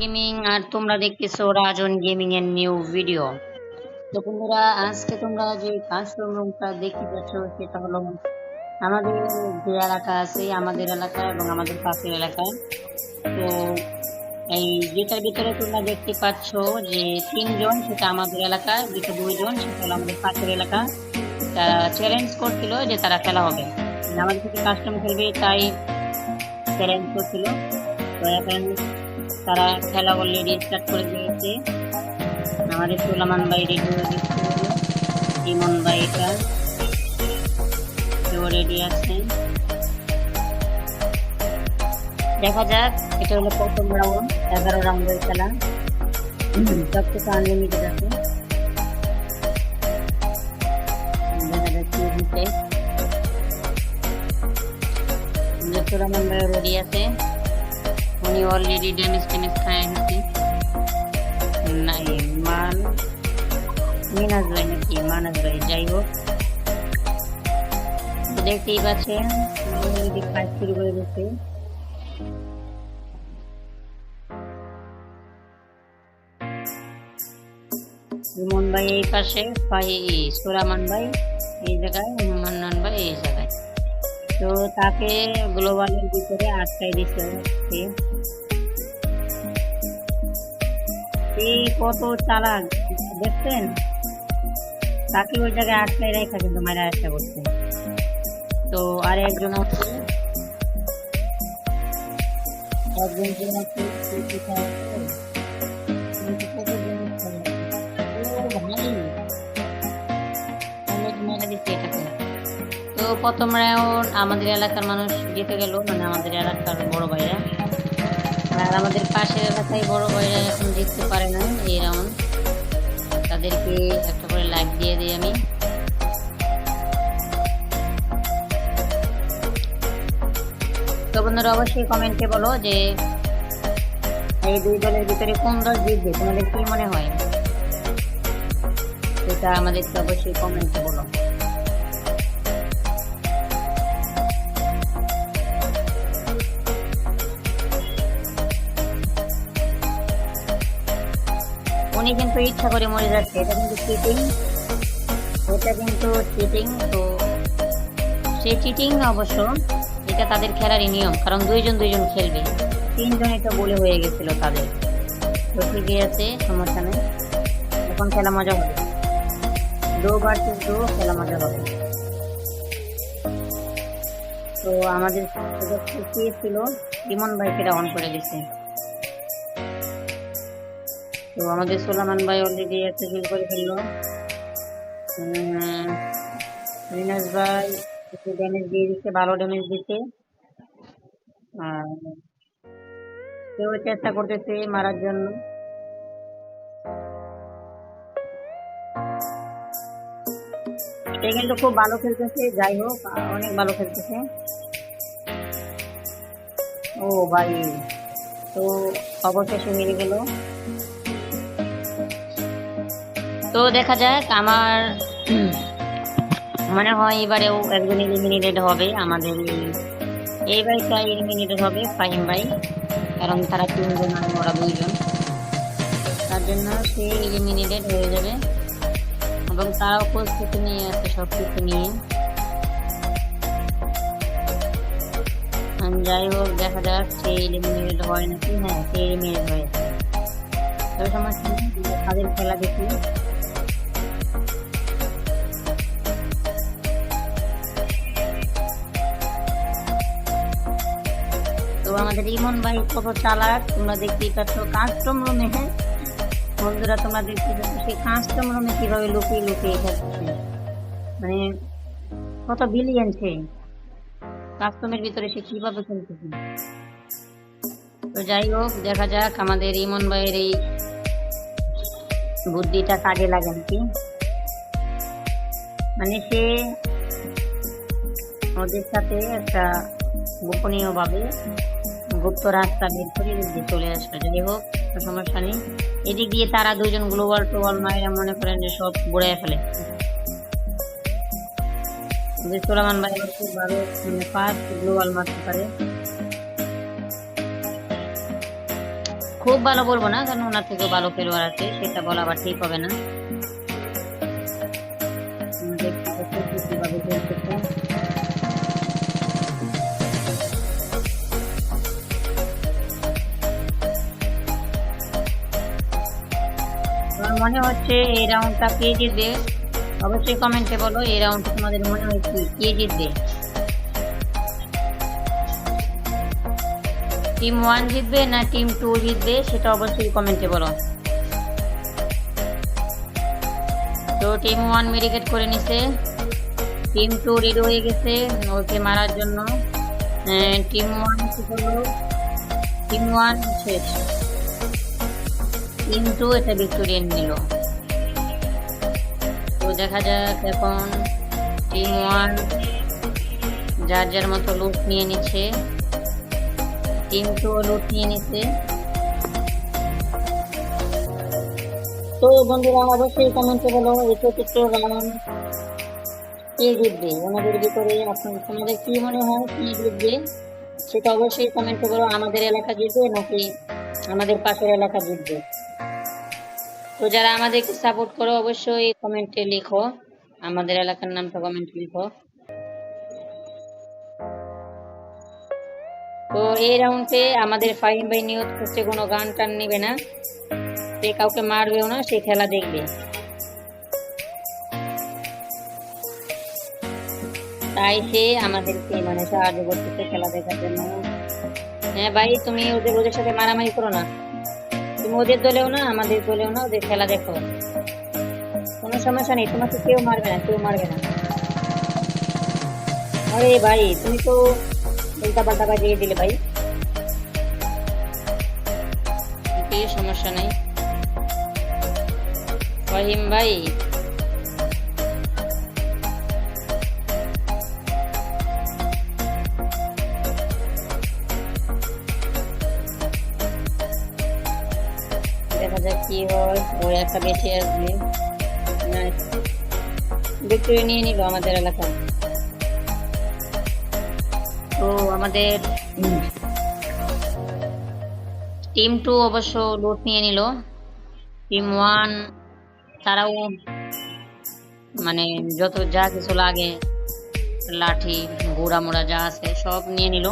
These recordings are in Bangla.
গেমিং আর তোমরা দেখতেছো রাজন গেমিং এর নিউ ভিডিও। তো বন্ধুরা, আজকে তোমরা যে কাস্টম রুমটা দেখতে পাচ্ছ সেটা হলো আমাদের যে এলাকা আছে, আমাদের এলাকা এবং আমাদের পাশের এলাকায় তো এই যেটার ভিতরে তোমরা দেখতে পাচ্ছ যে তিনজন, সেটা আমাদের এলাকা যেটা দুইজন, সেটা হলো আমাদের পাশের এলাকা। তারা চ্যালেঞ্জ করছিল যে তারা খেলা হবে। আমাদের সাথে কাস্টম খেলবে তাই চ্যালেঞ্জ করছিল। তো এখন তারা খেলা অলরেডি স্টার্ট করে দিয়েছে। আমাদের সোলামান ভাই রেডি হয়ে গেছে। ইমন ভাই এটা কেউ রেডি আছে। দেখা যাক, এটা হলো প্রথম রাউন্ড এগারো রাউন্ডের খেলা। সব থেকে আনলিমিটেড আছে। দেখা দিতে সোলামান ভাই রেডি আছে। উনি অলরেডি ড্যামেজ টেমেজ খায় গেছে নাই মান মিনাজ ভাই নাকি মানাজ ভাই যাই হোক। দেখতেই পাচ্ছেন অলরেডি কাজ শুরু করে দিচ্ছে ইমন ভাই এই পাশে, ভাই সুরামান ভাই, এই জায়গায় মান্নান ভাই, এই জায়গায়। তো তাকে গ্লোবালের ভিতরে আটকাই দিচ্ছে এই কত চালাক, দেখছেন? তাকে ওই জায়গায় আটকাই রেখা কিন্তু মারা আসা করছে। তো আর একজন আছে। একজন। তো প্রথম রাউন্ড আমাদের এলাকার মানুষ জিতে গেল মানে আমাদের এলাকার বড় ভাইরা। আর আমাদের পাশের এলাকায় বড় ভাইরা এখন জিততে পারে না, এই তাদেরকে একটা করে লাইক দিয়ে দিই আমি। তো বন্ধুরা, অবশ্যই কমেন্টে বলো যে এই দুই দলের ভিতরে কোন দল জিতবে, তোমাদের কি মনে হয়? সেটা আমাদেরকে অবশ্যই কমেন্টে বলো। উনি কিন্তু ইচ্ছা করে মরে যাচ্ছে, এটা কিন্তু চিটিং এটা কিন্তু চিটিং তো সেই চিটিং না অবশ্য, এটা তাদের খেলারই নিয়ম, কারণ দুইজন দুইজন খেলবে। তিনজনই তো বলে হয়ে গেছিল তাদের। তো ঠিকই আছে, সমস্যা নেই। এখন খেলা মজা হবে। দো ভার্সেস দো, খেলা মজা হবে। তো আমাদের ছিল, ইমন ভাই সেটা অন করে দিছে তো আমাদের সোলামান ভাই অলরেডি একটা কিল করে ফেলল। রিনাস ভাই একটু ড্যামেজ দিয়ে দিচ্ছে, ভালো ড্যামেজ দিচ্ছে। আর কেউ চেষ্টা করতেছে মারার জন্য। সে কিন্তু খুব ভালো খেলতেছে, যাই হোক, অনেক ভালো খেলতেছে। ও ভাই, তো অবশেষে মেরে গেল। তো দেখা যাক, আমার মনে হয় এবারেও একজন এলিমিনেটেড হবে আমাদের এই- এই বাইকটা এলিমিনেটেড হবে ফাহিম ভাই, কারণ তারা তিনজন আর ওরা দুইজন। তার জন্য সে এলিমিনেটেড হয়ে যাবে। এবং তারাও প্রস্তুতি নিয়ে আছে সব কিছু নিয়ে যাই হোক, দেখা যাক সে এলিমিনেটেড হয় নাকি? হ্যাঁ সে এলিমিনেট হয়েছে সমস্যা নেই, তাদের খেলা দেখি। আমাদের ইমন ভাই কত চালাক তোমরা দেখতেই পাচ্ছ কাস্টম রুমে বন্ধুরা, তোমরা দেখতে পাচ্ছ সেই কাস্টম রুমে কীভাবে লুকিয়ে লুকিয়ে থাকছে মানে কত বিলিয়ন সে। কাস্টমের ভিতরে সে কীভাবে খেলতেছে তো যাই হোক, দেখা যাক আমাদের ইমন ভাইয়ের এই বুদ্ধিটা কাজে লাগে নাকি। মানে সে ওদের সাথে একটা গোপনীয় ভাবে গুপ্ত রাস্তা বের করে এদিকে চলে আসলো যাই হোক সমস্যা নেই। এদিক দিয়ে তারা দুজন গ্লোবাল টোবাল মায়েরা মনে করেন যে সব বুড়াই ফেলে। ওদের সোলামান ভাই ভালো মানে ফার্স্ট গ্লোবাল মারতে পারে। খুব ভালো বলব না, কারণ ওনার থেকে ভালো খেলোয়াড় আছে, সেটা বলা আবার ঠিক হবে না। মনে হচ্ছে এই রাউন্ডটা কে জিতবে অবশ্যই কমেন্টে বলো এই রাউন্ডটা তোমাদের মনে হচ্ছে কে? জিতবে টিম ওয়ান জিতবে না টিম টু জিতবে সেটা অবশ্যই কমেন্টে বলো। তো টিম ওয়ান মেডিকেট করে নিছে। টিম টু রেডি হয়ে গেছে ওকে মারার জন্য। টিম ওয়ান কি করল? টিম ওয়ান শেষ। টু এটা ভিক্টোরিয়ান নিল। তো দেখা যাক এখন টিম ওয়ান যার যার মতো লুট নিয়ে নিচ্ছে। টিম টু লুট নিয়ে নিচ্ছে। তো বন্ধুরা, অবশ্যই কমেন্টে বলো, এই চতুর্থ রাউন্ড কে জিতবে ওনাদের ভিতরে তোমাদের কি মনে হয় কি জিতবে সেটা অবশ্যই কমেন্টে বলো। আমাদের এলাকা জিতবে নাকি আমাদের পাশের এলাকা জিতবে? তো যারা আমাদেরকে সাপোর্ট করো, অবশ্যই কমেন্টে লিখো। আমাদের এলাকার নামটা কমেন্টে লিখো। তো এই রাউন্ডে আমাদের ফাহিম ভাই নিয়ত করছে, কোনো গান টান নেবে না। সে কাউকে মারবেও না, সে খেলা দেখবে। তাই সে আমাদেরকে মানে সাহায্য করতেছে খেলা দেখার জন্য। হ্যাঁ ভাই, তুমি ওদের ওদের সাথে মারামারি করো না। তুমি ওদের দলেও না, আমাদের দলেও না, ওদের খেলা দেখো। কোনো সমস্যা নেই, তোমাকে কেউ মারবে না, কেউ মারবে না। আরে ভাই, তুমি তো উল্টা পাল্টা বাজিয়ে দিলে ভাই। সমস্যা নেই। রহিম ভাই কি হয়? ওই একটা বেশি আসবে ভিক্টোরি নিয়ে নিল আমাদের এলাকায় তো আমাদের টিম টু অবশ্য লুট নিয়ে নিল। টিম ওয়ান তারাও মানে যত যা কিছু লাগে, লাঠি ঘোড়া মোড়া যা আছে, সব নিয়ে নিল।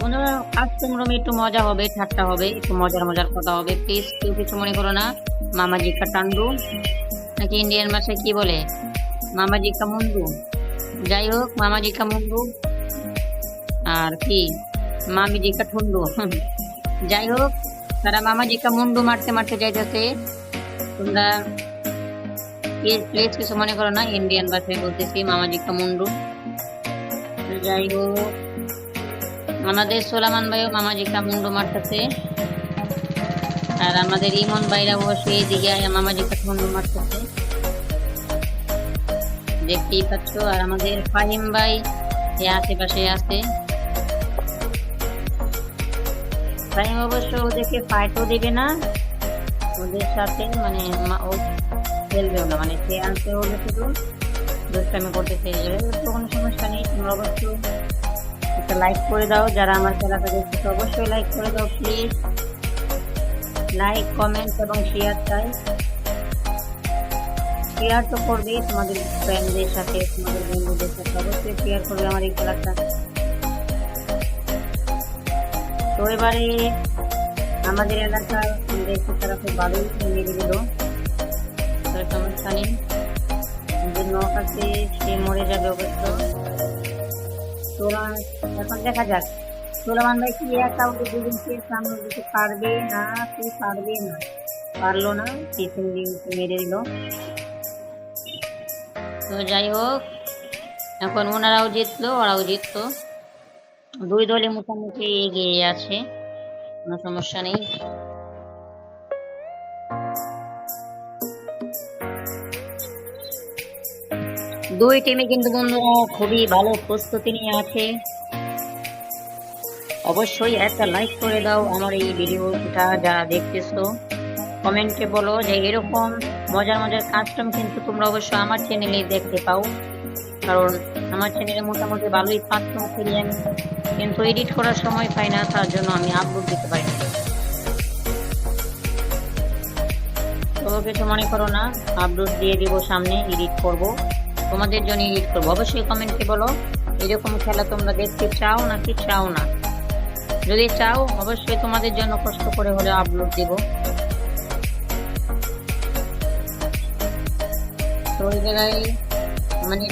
বন্ধুরা আজকে রুমে একটু মজা হবে, ঠাট্টা হবে, একটু মজার মজার কথা হবে। প্লিজ কেউ কিছু মনে করো না। মামাজি কা টান্ডু নাকি ইন্ডিয়ান ভাষায় কি বলে? মামাজি কা মুন্ডু। যাই হোক, মামাজি কা মুন্ডু। আর কি? মামিজি কা ঠুন্ডু। যাই হোক, তারা মামাজি কা মুন্ডু মারতে মারতে যাইতেছে। তোমরা প্লিজ কিছু মনে করো না ইন্ডিয়ান ভাষায় বলতেছি, মামাজি কা মুন্ডু। যাই হোক। আমাদের সোলামান ভাইও মামাজি কা মুন্ডু মারতেছে। আর আমাদের ইমন ভাইরা বসে এদিকে মামাজি কা মুন্ডু মারতেছে। দেখতেই পাচ্ছ, আর আমাদের ফাহিম ভাই এই আশেপাশে আছে। ফাহিম অবশ্য ওদেরকে ফাইটও দেবে না। ওদের সাথে মানে ও খেলবেও না মানে সে আনতে হলে শুধু দুষ্টামি করতে চেয়ে যাবে তো কোনো সমস্যা নেই, তোমরা অবশ্য একটা লাইক করে দাও। যারা আমার খেলাটা দেখছ অবশ্যই লাইক করে দাও প্লিজ লাইক কমেন্ট এবং শেয়ার চাই। শেয়ার তো করবেই তোমাদের ফ্রেন্ডদের সাথে, তোমাদের বন্ধুদের সাথে। অবশ্যই শেয়ার করবে আমার এই খেলাটা। তো এবারে আমাদের এলাকার দেখতে তারা খুব ভালোই মেরে তো সমস্যা নেই যে নখ আছে সে মরে যাবে অবশ্য। এখন দেখা যাক। সোলামান ভাই কি একা ওদের দুজনকে সামনে দিতে পারবে না পারবে না? পারল না মেরে দিল? তো যাই হোক, এখন ওনারাও জিতলো, ওরাও জিতলো দুই দলে মোটামুটি এগিয়ে আছে, কোনো সমস্যা নেই। দুই টিমে কিন্তু বন্ধুরা খুবই ভালো প্রস্তুতি নিয়ে আছে। অবশ্যই একটা লাইক করে দাও আমার এই ভিডিওটা যারা দেখতেছো। কমেন্টে বলো যে এরকম মজার মজার কাস্টম কিন্তু তোমরা অবশ্যই আমার চ্যানেলে দেখতে পাও। কারণ আমার চ্যানেলে মোটামুটি ভালোই পাচ্ছেন ফিরি আমি কিন্তু এডিট করার সময় পাই না, তার জন্য আমি আপলোড দিতে পারি না। তো কিছু মনে করো না আপলোড দিয়ে দিব সামনে এডিট করব। তোমাদের জন্য এডিট করব। অবশ্যই কমেন্টে বলো, এরকম খেলা তোমরা দেখতে চাও নাকি চাও না? যদি চাও, অবশ্যই তোমাদের জন্য কষ্ট করে হলে আপলোড দিব। তো ওই জায়গায় মানে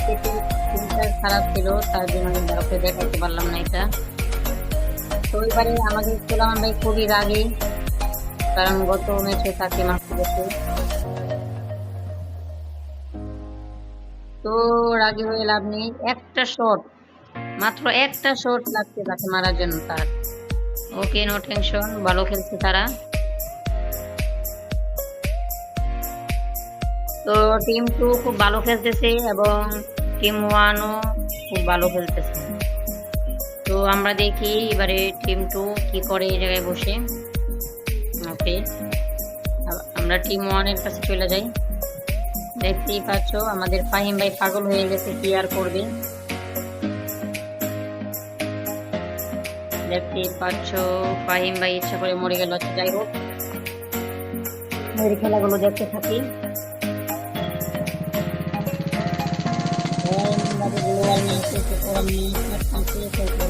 খারাপ ছিল, তার জন্য আমি দেখাতে পারলাম না এটা। তো এবারে আমাদের ছিলাম ভাই খুবই রাগে, কারণ গত ম্যাচে তাকে মারতে তো রাগি হয়ে লাভ নেই। একটা শট মাত্র একটা শট লাগছে তাকে মারার জন্য তার। ওকে নো টেনশন ভালো খেলছে তারা। তো টিম টু খুব ভালো খেলতেছে এবং টিম ওয়ানও খুব ভালো খেলতেছে। তো আমরা দেখি এবারে টিম টু কি করে এই জায়গায় বসে। ওকে আমরা টিম ওয়ানের কাছে চলে যাই। দেখতেই পাচ্ছ আমাদের ফাহিম ভাই পাগল হয়ে গেছে কি আর করবে? দেখতেই পাচ্ছ ফাহিম ভাই ইচ্ছা করে মরে গেল আচ্ছা, যাই হোক। খেলাগুলো দেখতে থাকি। ওদেরকে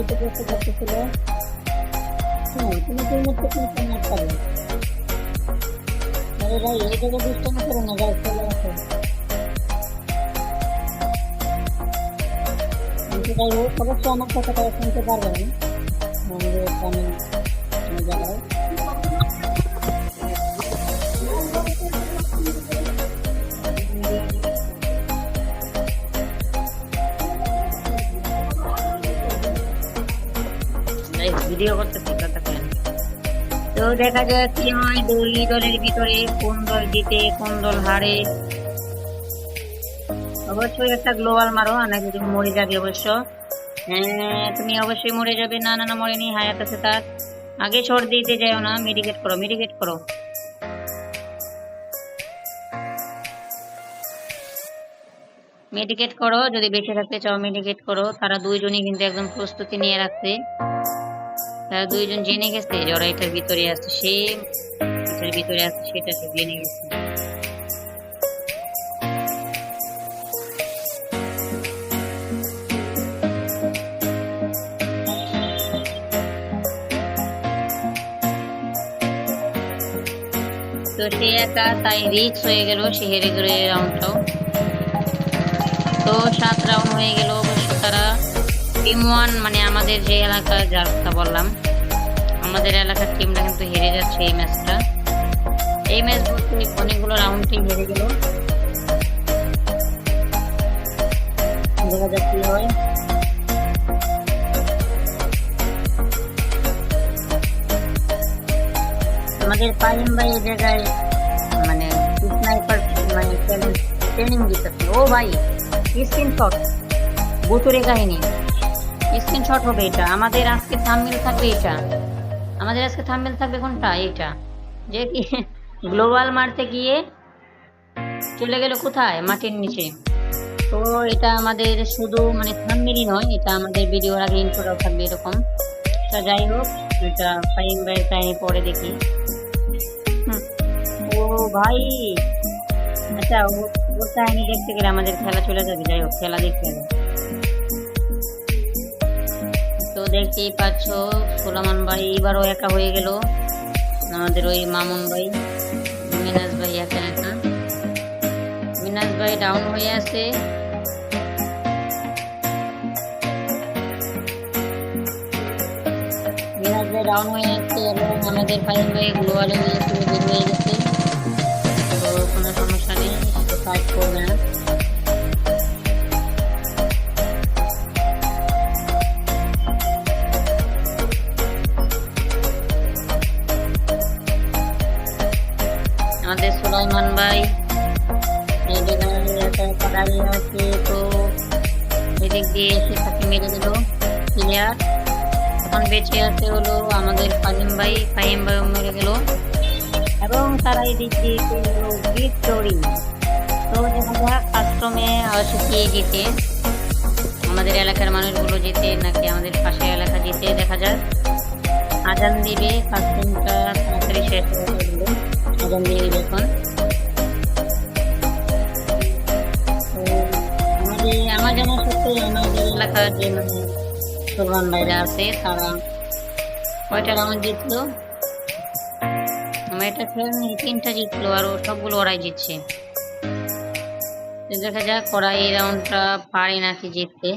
মাত্র তো করতে হ্যাঁ তুমি তিন মধ্যে কোনো মাঠ পাবে আরে ভাই, এই জায়গায় দুষ্টামি করো না গাছ চলে আসো। হোক অবশ্যই আমার কথাটা শুনতে পারবেন আমাদের গ্রামীণ জায়গায় ভিডিও করতেছি কথা করেন। তো দেখা যায় কি হয় দুই দলের ভিতরে কোন দল জিতে, কোন দল হারে। অবশ্যই একটা গ্লোবাল মারো নাকি তুমি মরে যাবে অবশ্য। হ্যাঁ তুমি অবশ্যই মরে যাবে। না না না, মরেনি, হায়াত আছে তার। আগে ছড় দিতে যাও না মেডিকেট করো মেডিকেট করো। মেডিকেট করো, যদি বেঁচে থাকতে চাও মেডিকেট করো। তারা দুইজনই কিন্তু একদম প্রস্তুতি নিয়ে রাখছে। তারা দুইজন জেনে গেছে যে ওরা এটার ভিতরে আছে সে, এটার ভিতরে আছে সেটা সে জেনে গেছে। তো সে একা, তাই রিচ হয়ে গেল, সে হেরে গেল রাউন্ডটাও তো সাত রাউন্ড হয়ে গেল ওয়ান মানে আমাদের যে এলাকা, যার কথা বললাম, আমাদের এলাকার টিমটা কিন্তু হেরে যাচ্ছে এই ম্যাচটা এই ম্যাচ বলতে অনেকগুলো রাউন্ডটি হেরে গেল। দেখা যাক কি হয়। আমাদের পাহিম ভাই এই জায়গায় মানে স্নাইপার মানে ট্রেনিং দিতেছে। ও ভাই স্ক্রিনশট বুতুরে কাহিনী। স্ক্রিনশট হবে এটা। আমাদের আজকে থাম্বনেল থাকবে এটা। আমাদের আজকে থাম্বনেল থাকবে কোনটা? এটা। যে কি গ্লোবাল মারতে গিয়ে চলে গেল কোথায়? মাটির নিচে। তো এটা আমাদের শুধু মানে থাম্বনেলই নয়, এটা আমাদের ভিডিওর আগে ইন্ট্রোটাও থাকবে এরকম। তা যাই হোক, এটা ফাইন ভাইয়ের কাহিনী পরে দেখি। ও ভাই! আচ্ছা ওর কাহিনী দেখতে গেলে আমাদের খেলা চলে যাবে। যাই হোক, খেলা দেখতে হবে। দেখতেই পাচ্ছ? সোলামান ভাই এবারও একা হয়ে গেল। আমাদের ওই মামুন ভাই মিনাজ ভাই একা একা। মিনাজ ভাই ডাউন হয়ে আছে। মিনাজ ভাই ডাউন হয়ে আছে এবং আমাদের ফাইন ভাই গ্লোয়ালে পুরো হয়ে গেছে। তো কোনো সমস্যা নেই কাজ করবে না। ভাই দাঁড়িয়ে তো এদিক দিয়ে এসে তাকে মেরে দিল। প্লেয়ার এখন বেঁচে আছে হলো আমাদের ফাহিম ভাই। ফাহিম ভাই মেরে গেল। এবং তারা এদিক দিয়ে ভিক্টোরি তো দেখা যাক কাস্টমে শিখিয়ে জিতে। আমাদের এলাকার মানুষগুলো যেতে নাকি আমাদের পাশের এলাকা যেতে দেখা যাক। আজান দিবে কাস্টমটা তাড়াতাড়ি শেষ হয়ে যাবে আজান দিয়ে এখন। আমাদের আমার যেমন সত্যি আমাদের এলাকার যে সুলমান ভাইরা আছে তারা কয়টা রাউন্ড জিতলো আমার এটা নিয়ে তিনটা জিতলো আর ও সবগুলো ওরাই জিতছে দেখা যাক ওরা এই রাউন্ডটা পারে নাকি জিততে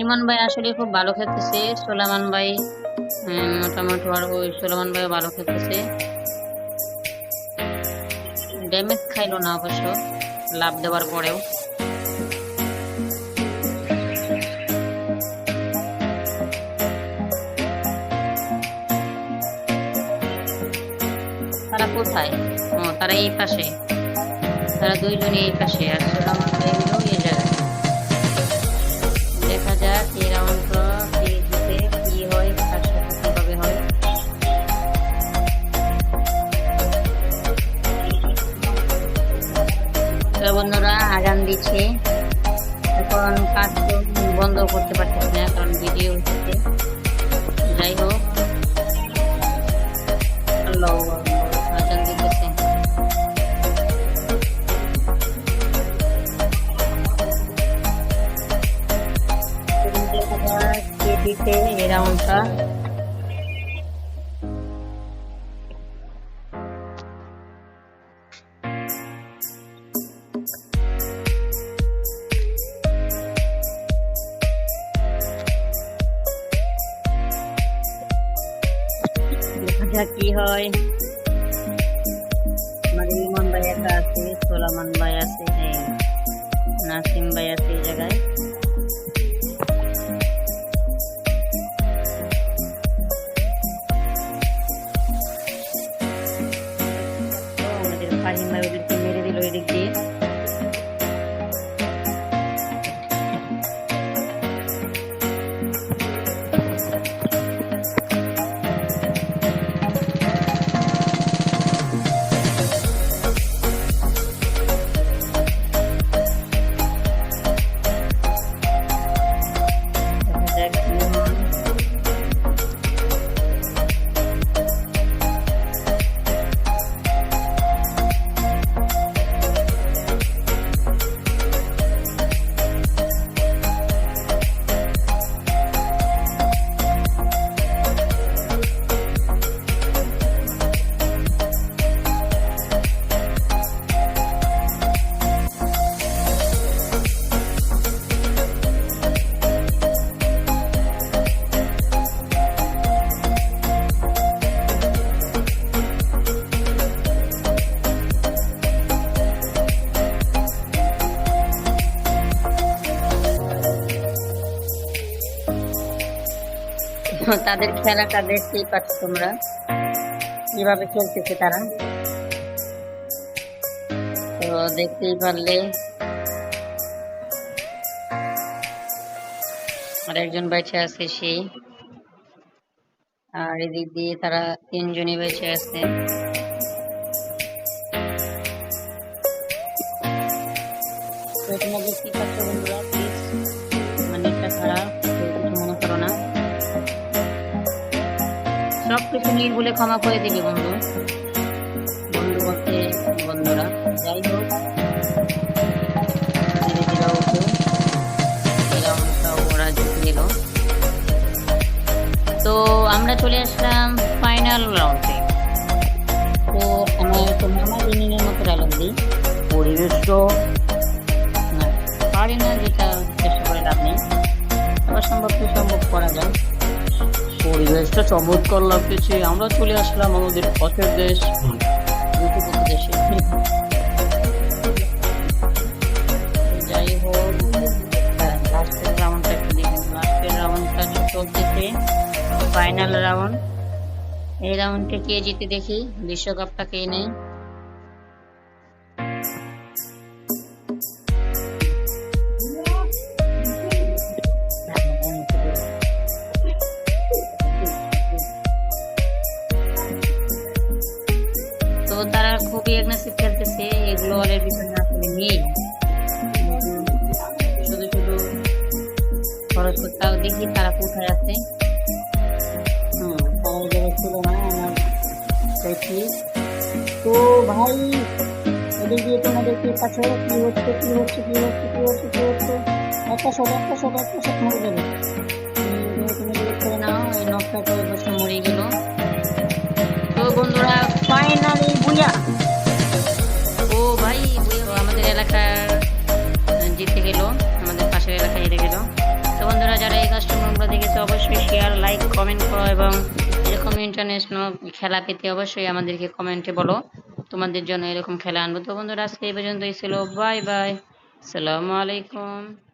ইমন ভাই আসলে খুব ভালো খেলতেছে সোলামান ভাই মোটামুটি আর ওই সোলামান ভাই ভালো খেলতেছে ড্যামেজ খাইলো না অবশ্য, লাভ দেওয়ার পরেও। তারা কোথায়? ও, তারা এই পাশে। তারা দুইজনই এই পাশে আর সোলামান ভাই তো বন্ধুরা আগান দিচ্ছে। এখন কাজ বন্ধ করতে পারতেছি না, কারণ ভিডিও হচ্ছে। যাই হোক। আজান দিতেছে দেখা যাক কি হয় আমাদের ইমন ভাই একা আছে সোলামান ভাই আছে এই নাসিম ভাই আছে এই জায়গায় তো আমাদের ফাহিম ভাই ওদেরকে মেরে দিল এদিক দিয়ে তাদের খেলাটা দেখতেই পাচ্ছ তোমরা। কীভাবে খেলতেছে তারা। তো দেখতেই পারলে। আর একজন বেঁচে আছে সেই। আর এদিক দিয়ে তারা তিনজনই বেঁচে আছে। তো তোমরা দেখতেই পাচ্ছ বন্ধুরা। সব কিছু নিয়ে বলে ক্ষমা করে দিবি বন্ধু। বন্ধু বলতে বন্ধুরা যাই হোক। তো আমরা চলে আসলাম ফাইনাল রাউন্ডে তো আমার তো মামা ইনিংয়ের মতো ডায়লগ দিই পরিবেশটা না পারি না যেটা চেষ্টা করে লাভ নেই। আবার সম্ভব সম্ভব করা যায়। পরিবেশটা চমৎকার লাগতেছে। আমরা চলে আসলাম আমাদের পথের দেশ। যাই হোক, লাস্টের রাউন্ডটা লাস্টের রাউন্ডটা ফাইনাল রাউন্ড এই রাউন্ডে কে জিতে দেখি বিশ্বকাপটা কে নেই ভাই, এদিক দিয়ে তোমাদেরকে কাছে কি হচ্ছে হচ্ছে হচ্ছে হচ্ছে হচ্ছে? একটা একটা একটা মরে তুমি করে নাও, এই নকটা তো মরে গেল। তো বন্ধুরা ফাইনালি বুয়া ও ভাই আমাদের এলাকার জিতে গেল, আমাদের পাশের এলাকায় জিতে গেল। তো বন্ধুরা, যারা এই কাস্টমারগুলো দেখেছে, অবশ্যই শেয়ার লাইক কমেন্ট করো এবং এরকম ইন্টারন্যাশনাল খেলা পেতে অবশ্যই আমাদেরকে কমেন্টে বলো। তোমাদের জন্য এরকম খেলা আনব। তো বন্ধুরা, আজকে এই পর্যন্তই ছিল। Bye bye. আসসালামু আলাইকুম।